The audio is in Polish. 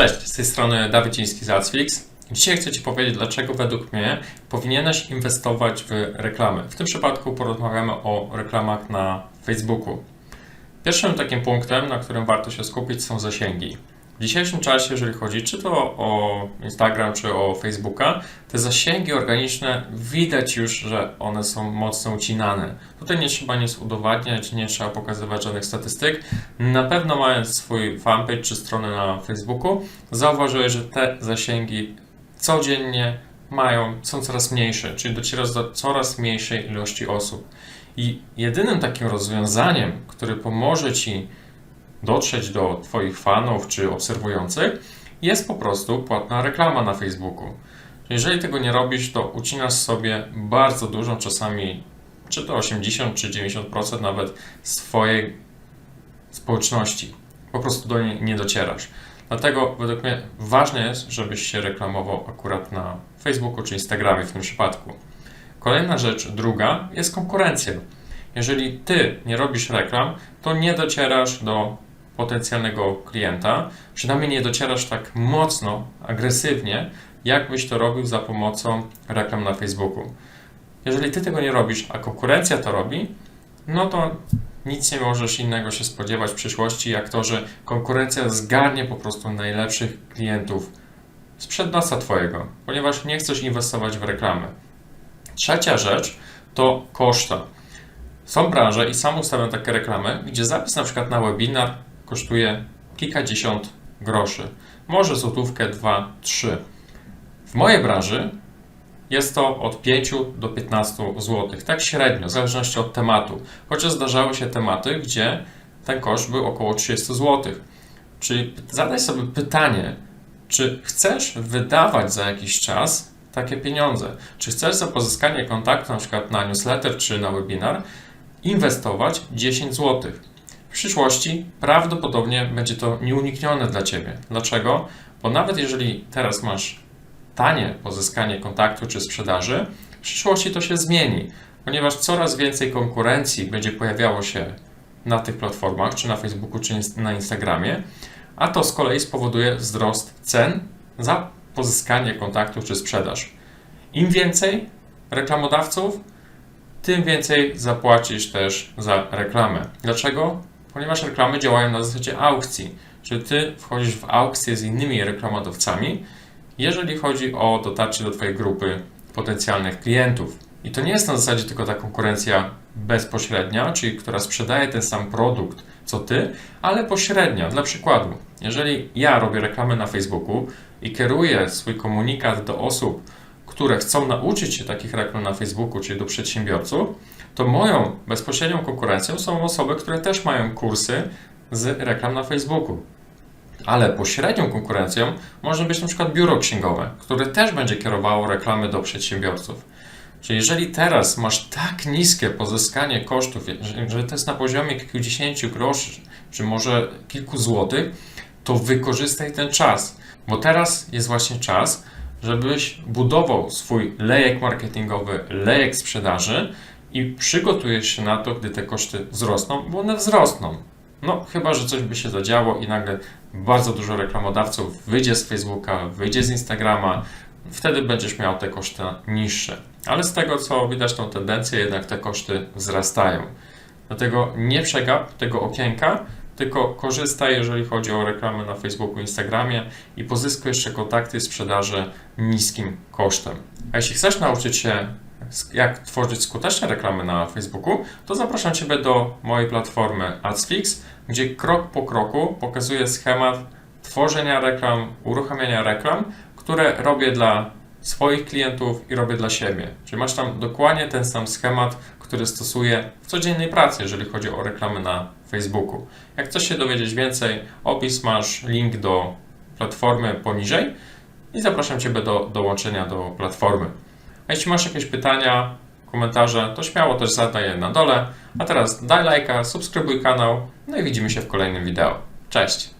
Cześć, z tej strony Dawid Ciński z Adsflix. Dzisiaj chcę Ci powiedzieć, dlaczego według mnie powinieneś inwestować w reklamy. W tym przypadku porozmawiamy o reklamach na Facebooku. Pierwszym takim punktem, na którym warto się skupić, są zasięgi. W dzisiejszym czasie, jeżeli chodzi czy to o Instagram, czy o Facebooka, te zasięgi organiczne widać już, że one są mocno ucinane. Tutaj nie trzeba nic udowadniać, nie trzeba pokazywać żadnych statystyk. Na pewno mając swój fanpage czy stronę na Facebooku, zauważyłeś, że te zasięgi codziennie mają, są coraz mniejsze, czyli docierasz do coraz mniejszej ilości osób. I jedynym takim rozwiązaniem, które pomoże Ci dotrzeć do Twoich fanów czy obserwujących, jest po prostu płatna reklama na Facebooku. Jeżeli tego nie robisz, to ucinasz sobie bardzo dużą, czasami czy to 80 czy 90% nawet swojej społeczności. Po prostu do niej nie docierasz. Dlatego według mnie ważne jest, żebyś się reklamował akurat na Facebooku czy Instagramie w tym przypadku. Kolejna rzecz, druga, jest konkurencja. Jeżeli ty nie robisz reklam, to nie docierasz do potencjalnego klienta, przynajmniej nie docierasz tak mocno, agresywnie, jakbyś to robił za pomocą reklam na Facebooku. Jeżeli ty tego nie robisz, a konkurencja to robi, no to nic nie możesz innego się spodziewać w przyszłości, jak to, że konkurencja zgarnie po prostu najlepszych klientów sprzed nosa Twojego, ponieważ nie chcesz inwestować w reklamę. Trzecia rzecz to koszta. Są branże i sam ustawiam takie reklamy, gdzie zapis na przykład na webinar kosztuje kilkadziesiąt groszy, może złotówkę, dwa, trzy. W mojej branży jest to od 5 do 15 zł, tak średnio, w zależności od tematu. Chociaż zdarzały się tematy, gdzie ten koszt był około 30 zł. Czyli zadaj sobie pytanie, czy chcesz wydawać za jakiś czas takie pieniądze? Czy chcesz za pozyskanie kontaktu, na przykład na newsletter czy na webinar, inwestować 10 zł? W przyszłości prawdopodobnie będzie to nieuniknione dla Ciebie. Dlaczego? Bo nawet jeżeli teraz masz tanie pozyskanie kontaktu czy sprzedaży, w przyszłości to się zmieni, ponieważ coraz więcej konkurencji będzie pojawiało się na tych platformach, czy na Facebooku, czy na Instagramie, a to z kolei spowoduje wzrost cen za pozyskanie kontaktu czy sprzedaż. Im więcej reklamodawców, tym więcej zapłacisz też za reklamę. Dlaczego? Ponieważ reklamy działają na zasadzie aukcji, czyli ty wchodzisz w aukcję z innymi reklamodawcami, jeżeli chodzi o dotarcie do Twojej grupy potencjalnych klientów. I to nie jest na zasadzie tylko ta konkurencja bezpośrednia, czyli która sprzedaje ten sam produkt co Ty, ale pośrednia. Dla przykładu, jeżeli ja robię reklamę na Facebooku i kieruję swój komunikat do osób, które chcą nauczyć się takich reklam na Facebooku, czyli do przedsiębiorców, to moją bezpośrednią konkurencją są osoby, które też mają kursy z reklam na Facebooku. Ale pośrednią konkurencją może być na przykład biuro księgowe, które też będzie kierowało reklamy do przedsiębiorców. Czyli jeżeli teraz masz tak niskie pozyskanie kosztów, że to jest na poziomie kilkudziesięciu groszy, czy może kilku złotych, to wykorzystaj ten czas, bo teraz jest właśnie czas, żebyś budował swój lejek marketingowy, lejek sprzedaży i przygotujesz się na to, gdy te koszty wzrosną, bo one wzrosną. No, chyba, że coś by się zadziało i nagle bardzo dużo reklamodawców wyjdzie z Facebooka, wyjdzie z Instagrama, wtedy będziesz miał te koszty niższe. Ale z tego, co widać tą tendencję, jednak te koszty wzrastają. Dlatego nie przegap tego okienka, tylko korzystaj, jeżeli chodzi o reklamy na Facebooku, Instagramie i pozyskuj jeszcze kontakty sprzedaży niskim kosztem. A jeśli chcesz nauczyć się, jak tworzyć skuteczne reklamy na Facebooku, to zapraszam Ciebie do mojej platformy AdsFix, gdzie krok po kroku pokazuję schemat tworzenia reklam, uruchamiania reklam, które robię dla swoich klientów i robię dla siebie. Czyli masz tam dokładnie ten sam schemat, który stosuję w codziennej pracy, jeżeli chodzi o reklamy na Facebooku. Jak chcesz się dowiedzieć więcej, opis masz link do platformy poniżej i zapraszam Ciebie do dołączenia do platformy. A jeśli masz jakieś pytania, komentarze, to śmiało też zadaj je na dole. A teraz daj lajka, subskrybuj kanał, no i widzimy się w kolejnym wideo. Cześć!